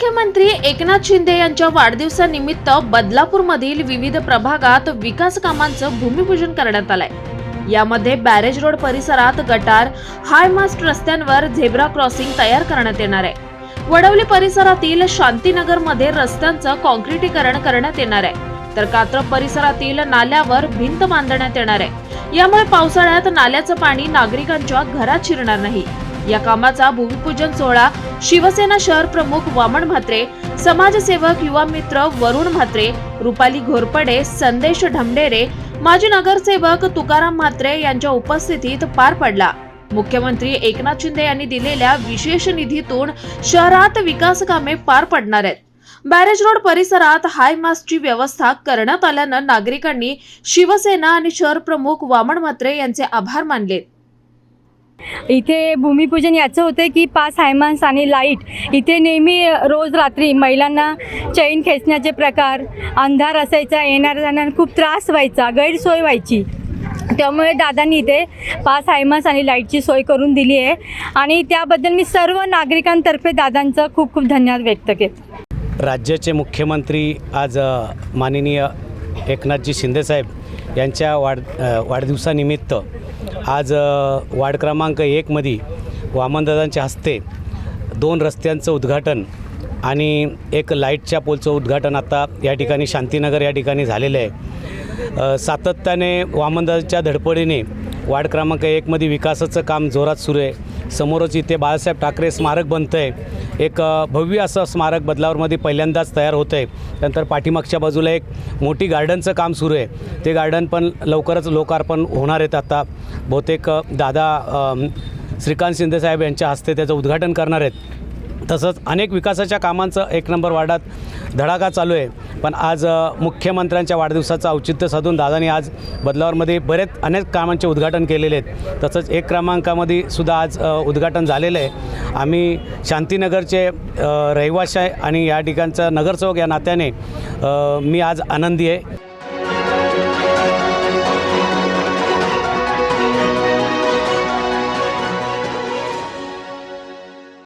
मुख्यमंत्री एकनाथ शिंदे यांच्या वाढदिवसानिमित्त बदलापूरमधील विविध प्रभागात विकास कामांचं भूमिपूजन करण्यात आलंय. यामध्ये बॅरेज रोड परिसरात गटार हायमास्ट रस्त्यांवर झेब्रा क्रॉसिंग तयार करण्यात येणार आहे. वडवली परिसरातील शांतीनगरमध्ये रस्त्यांचं कॉन्क्रिटीकरण करण्यात येणार आहे. तर कात्रप परिसरातील नाल्यावर भिंत बांधण्यात येणार आहे. यामुळे पावसाळ्यात नाल्याचं पाणी नागरिकांच्या घरात शिरणार नाही. या कामाचा भूमिपूजन सोहळा शिवसेना शहर प्रमुख वामन म्हात्रे समाजसेवक युवा मित्र वरुण म्हात्रे रुपाली घोरपडे संदेश ढमडेरे माजी नगरसेवक तुकाराम म्हात्रे यांच्या उपस्थितीत पार पडला. मुख्यमंत्री एकनाथ शिंदे यांनी दिलेल्या विशेष निधीतून शहरात विकास कामे पार पडणार आहेत. बॅरेज रोड परिसरात हाय मास्कची व्यवस्था करण्यात आल्यानं नागरिकांनी शिवसेना आणि शहर प्रमुख वामन म्हात्रे यांचे आभार मानले. इथे भूमिपूजन याचं होतं की पाच हायमान्स आणि लाइट. इथे नेहमी रोज रात्री महिलांना चैन खेचण्याचे प्रकार अंधार असायचा येणाऱ्या जाणार खूप त्रास व्हायचा गैरसोय व्हायची. त्यामुळे दादांनी इथे पाच हायमास आणि लाईटची सोय करून दिली आहे. आणि त्याबद्दल मी सर्व नागरिकांतर्फे दादांचं खूप खूप धन्यवाद व्यक्त केले. राज्याचे मुख्यमंत्री आज माननीय एकनाथजी शिंदेसाहेब यांच्या वाढ वाढदिवसानिमित्त आज वार्ड क्रमांक एकमध्ये वामनदादांच्या हस्ते दोन रस्त्यांचं उद्घाटन आणि एक लाईटच्या पोलचं उद्घाटन आता या ठिकाणी शांतीनगर या ठिकाणी झालेलं आहे. सातत्याने वामनदादांच्या धडपडीने वार्ड क्रमांक एकमध्ये विकासाचं काम जोरात सुरू आहे. समोरच इथे बाळासाहेब ठाकरे स्मारक बनतं आहे एक भव्य असं स्मारक बदलावरमध्ये पहिल्यांदाच तयार होतं आहे त्यानंतर पाठीमागच्या बाजूला एक मोठी गार्डनचं काम सुरू आहे. ते गार्डन पण लवकरच लोकार्पण होणार आहेत आता. बहुतेक दादा श्रीकांत शिंदेसाहेब यांच्या हस्ते त्याचं उद्घाटन करणार आहेत. तसंच अनेक विकासाच्या कामांचं एक नंबर वार्डात धडाका चालू आहे. पण आज मुख्यमंत्र्यांच्या वाढदिवसाचं औचित्य साधून दादानी आज बदलावरमध्ये बरेच अनेक कामांचे उद्घाटन केलेले आहेत. तसंच एक क्रमांकामध्ये सुद्धा आज उद्घाटन झालेलं आहे. आम्ही शांतीनगरचे रहिवाशी आहे आणि या ठिकाणचा नगरसेवक या नात्याने मी आज आनंदी आहे.